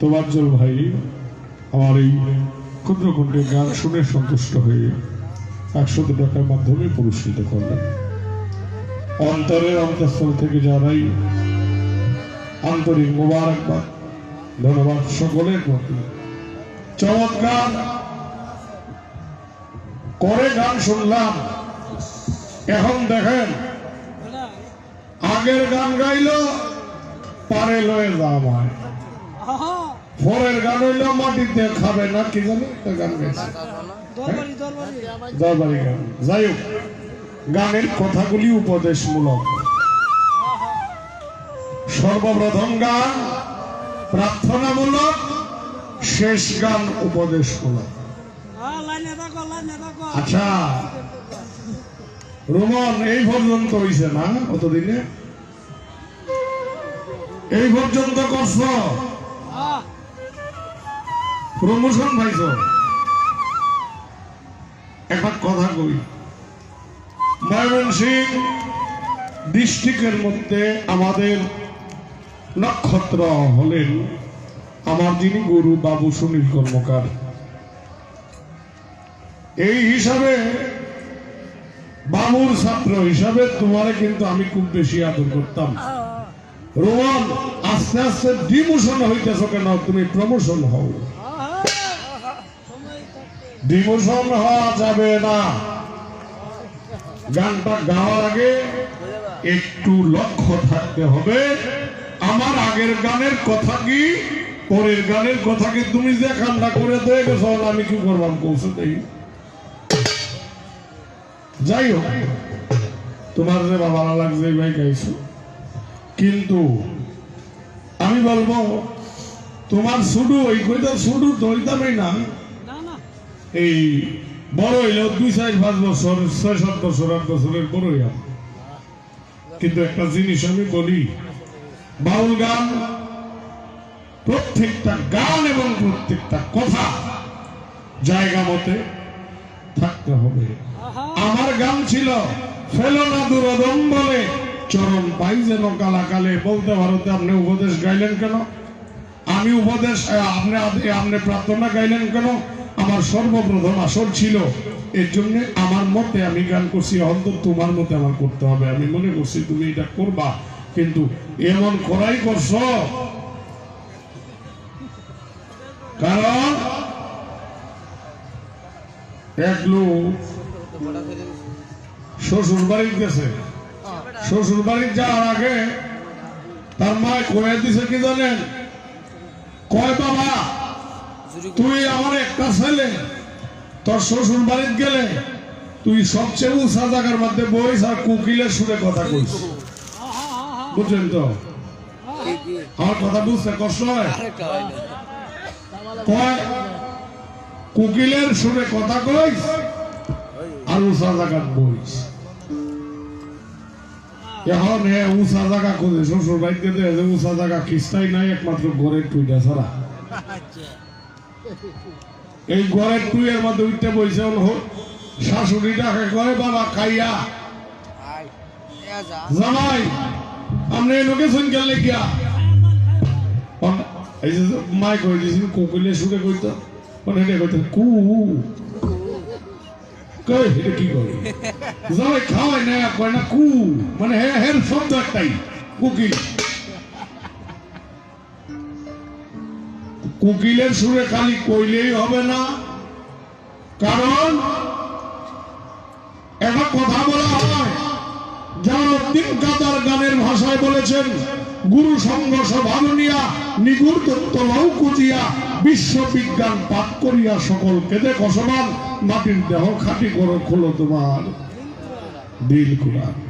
তোবাজ্জল ভাই, আমার এই ক্ষুদ্র কণ্ঠে গান শুনে সন্তুষ্ট হয়ে একশত টাকার মাধ্যমে পুরস্কৃত করলেন অন্তরের অন্তঃস্থল থেকে জানাই আন্তরিক মোবারকবাদ, ধন্যবাদ সকলের প্রতি। চমৎকার করে গান শুনলাম। এখন দেখেন, আগের গান গাইলো পারে লয়ে যাওয়া হয়। পরের গান হইল মাটিতে খাবে না কি জানি? একটা গান গাইছে। দরবারি গান। যাই হোক গানের কথাগুলি উপদেশমূলক। সর্বপ্রথম গান প্রার্থনামূলক শেষ গান উপদেশমূলক। আচ্ছা। রোমন এই পর্যন্ত হইছে না? কতদিনে এই পর্যন্ত করছ? প্রমোশন পাইছ? একটা কথা কই ময়মনসিং ডিস্ট্রিক্টের মধ্যে আমাদের নক্ষত্র হলেন আমার যিনি গুরু বাবু সুনীল কর্মকার। এই হিসাবে বাবুর ছাত্র হিসাবে তোমারে কিন্তু আমি খুব বেশি আদর করতাম। রোমান, আস্তে আস্তে ডিমোশন হইতেছ কেন? তুমি প্রমোশন হও। ডিমোশন হওয়া যাবে না। গানটা গাওয়ার আগে একটু লক্ষ্য থাকতে হবে। আমার আগের গানের কথা কি? পরের গানের কথা কি তুমি যে কান্না করে দিয়ে গেছো? আমি কি করলাম কৌশল যাই হোক, তোমার যে ভালো লাগছে ভাই গাইছো কিন্তু আমি বলব তোমার শুধু ওই কইটা শুধু ওইটাই না এই বড় হইলেও দুই চার পাঁচ বছর ছয় সাত বছর আট বছরের বড় হইয়া কিন্তু একটা জিনিস আমি বলি বাউল গান প্রত্যেকটা গান এবং প্রত্যেকটা কথা জায়গা মতে থাকতে হবে। আমার গান ছিল ফেলো না দুরদম বলে চরণ পাই যেন বলতে ভারতে আপনি উপদেশ গাইলেন কেন? আমি উপদেশ আপনি আপনি প্রার্থনা গাইলেন কেন? আমার সর্বপ্রথম আসর ছিল, এর জন্য আমার মতে আমি গান করছি, অন্তত তোমার মতে আমার করতে হবে। আমি মনে করছি তুমি এটা করবা, কিন্তু এমন করাই করছ। কারণ এক লোক শ্বশুর বাড়ি গেছে। শ্বশুর বাড়ি যাওয়ার আগে তার মা কয়ে দিছে কি জানেন? কয়, বাবা, তুই আমার একটা ছেলে, তোর শ্বশুর বাড়িতে গেলে তুই সবচেয়ে উঁচা জায়গার মধ্যে বইস আর কুকিলের সুরে কথা কইস। বুঝলেন তো? আমার কথা বুঝতে কষ্ট হয়? কুকিলের সুরে কথা কইস আর উঁচা জায়গার বইস। এখন হে উঁচা জায়গা খুঁজে শ্বশুর বাড়িতে যে উঁচা জায়গা খিস্তাই নাই একমাত্র ঘরের টুইটা ছাড়া। এই ঘরের টুইয়ের মধ্যে উঠতে বইছে হল শাশুড়িটাকে কয় বাবা খাইয়া। জামাই আপনি এই লোকেশন গেলে গিয়া এই যে মাই কই দিয়েছিল কোকিলে সুরে কইতো? মানে এটা কইতো কু কই, এটা কি না না, কু। মানে হে শব্দ একটাই, কুকিল। কুকিলের সুরে খালি কইলেই হবে না। কারণ, একটা কথা বলা হয় জালালউদ্দিন কাদার গানের ভাষায় বলেছেন গুরু সংঘর্ষ ভাবনিয়া নিগুর তত্ত্ব লৌকুচিয়া বিশ্ববিজ্ঞান পাপ করিয়া সকল কেঁদে কসমান, মাটির দেহ খাটি করো খোলো তোমার। দিল কুরান